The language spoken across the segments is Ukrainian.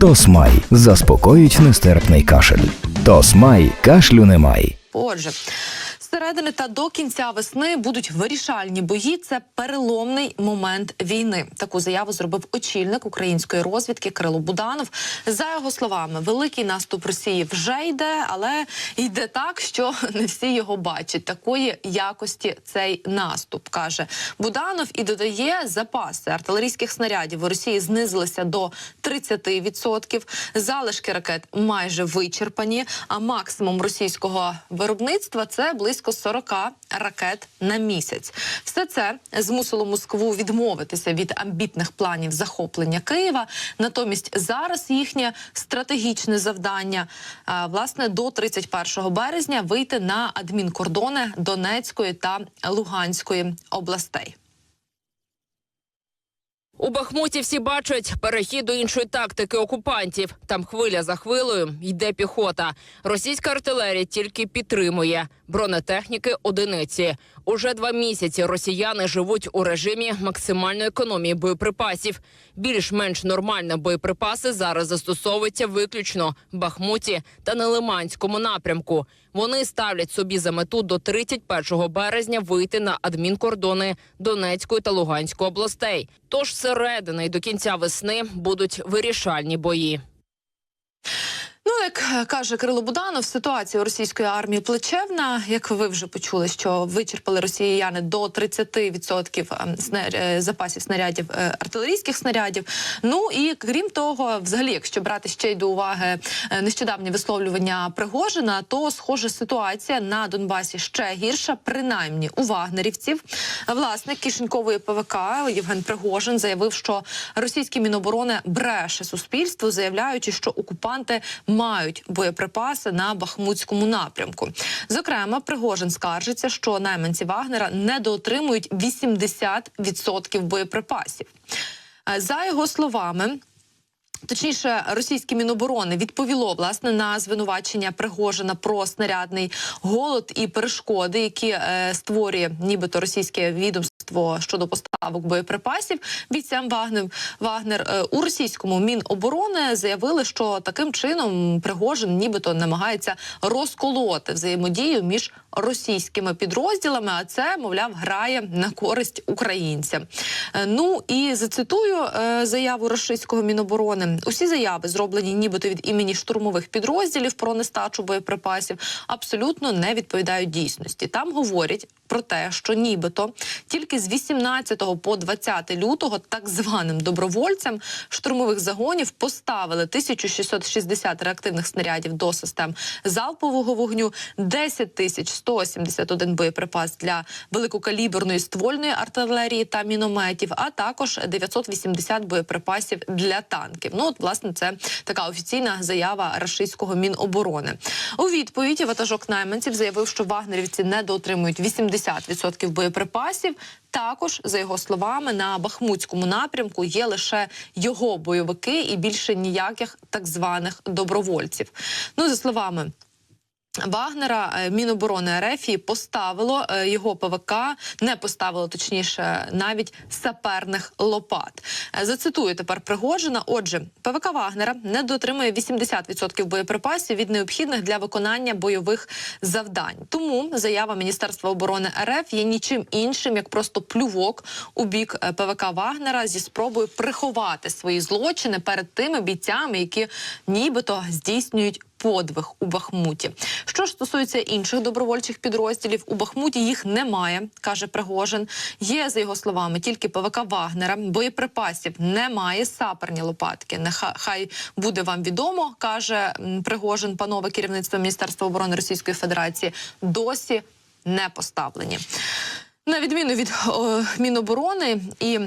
Тосмай заспокоїть нестерпний кашель. Тосмай кашлю немає. Отже, середини та до кінця весни будуть вирішальні бої. Це переломний момент війни. Таку заяву зробив очільник української розвідки Кирило Буданов. За його словами, великий наступ Росії вже йде, але йде так, що не всі його бачать. Такої якості цей наступ каже Буданов і додає запаси артилерійських снарядів у Росії знизилися до 30%. Залишки ракет майже вичерпані. А максимум російського виробництва це близько 40 ракет на місяць. Все це змусило Москву відмовитися від амбітних планів захоплення Києва. Натомість зараз їхнє стратегічне завдання власне до 31 березня вийти на адмінкордони Донецької та Луганської областей. У Бахмуті всі бачать перехід до іншої тактики окупантів. Там хвиля за хвилею йде піхота. Російська артилерія тільки підтримує бронетехніки одиниці. Уже два місяці росіяни живуть у режимі максимальної економії боєприпасів. Більш-менш нормально боєприпаси зараз застосовуються виключно в Бахмуті та на Лиманському напрямку. Вони ставлять собі за мету до 31 березня вийти на адмінкордони Донецької та Луганської областей. Тож середини і до кінця весни будуть вирішальні бої. Ну, як е, каже Кирило Буданов, ситуація російської армії плачевна. Як ви вже почули, що вичерпали росіяни до 30% ем, е, запасів снарядів е, артилерійських снарядів. Ну і крім того, взагалі, якщо брати ще й до уваги нещодавнє висловлювання Пригожина, то схожа ситуація на Донбасі ще гірша, принаймні у вагнерівців. Власник кишенькової ПВК Євген Пригожин заявив, що російські міноборони бреше суспільству, заявляючи, що окупанти мають боєприпаси на бахмутському напрямку. Зокрема, Пригожин скаржиться, що найманці Вагнера недоотримують 80% боєприпасів. Е, За його словами. Точніше, російське міноборони відповіло власне на звинувачення Пригожина про снарядний голод і перешкоди, які е, створює нібито російське відомство щодо поставок боєприпасів бійцям Вагнер. Вагнер е, у російському міноборони заявили, що таким чином Пригожин нібито намагається розколоти взаємодію між російськими підрозділами. А це мовляв грає на користь українцям. Е, Ну і зацитую е, заяву російського міноборони. Усі заяви, зроблені нібито від імені штурмових підрозділів про нестачу боєприпасів, абсолютно не відповідають дійсності. Там говорять про те, що нібито тільки з 18 по 20 лютого так званим добровольцям штурмових загонів поставили 1660 реактивних снарядів до систем залпового вогню, 10 тисяч 171 боєприпас для великокаліберної ствольної артилерії та мінометів, а також 980 боєприпасів для танків. Ну от власне це така офіційна заява рашистського міноборони. У відповідь ватажок найманців заявив, що вагнерівці недоотримують 80% боєприпасів. Також, за його словами, на Бахмутському напрямку є лише його бойовики і більше ніяких так званих добровольців. Ну за словами. Вагнера е, Міноборони РФ поставило е, його ПВК, не поставило точніше навіть саперних лопат. Е, Зацитую тепер Пригожина. Отже, ПВК Вагнера не дотримує 80% боєприпасів від необхідних для виконання бойових завдань. Тому заява Міністерства оборони РФ є нічим іншим, як просто плювок у бік ПВК Вагнера зі спробою приховати свої злочини перед тими бійцями, які нібито здійснюють подвиг у Бахмуті. Що ж стосується інших добровольчих підрозділів, у Бахмуті їх немає, каже Пригожин. Є за його словами тільки ПВК Вагнера. Боєприпасів немає. Саперні лопатки. Нехай хай буде вам відомо, каже Пригожин, панове керівництво Міністерства оборони Російської Федерації. Досі не поставлені. На відміну від о, Міноборони і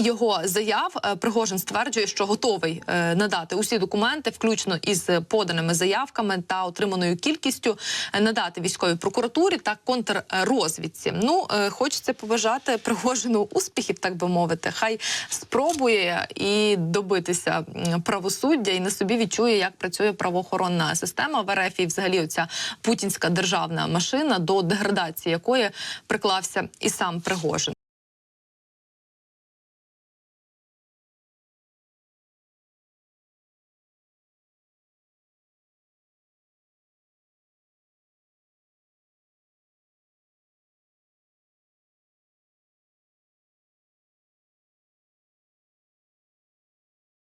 його заяв е, Пригожин стверджує, що готовий е, надати усі документи, включно із поданими заявками та отриманою кількістю, е, надати військовій прокуратурі та контррозвідці. Ну хочеться побажати Пригожину успіхів, так би мовити. Хай спробує і добитися правосуддя, і на собі відчує, як працює правоохоронна система в РФ і взагалі оця путінська державна машина, до деградації якої приклався і сам Пригожин.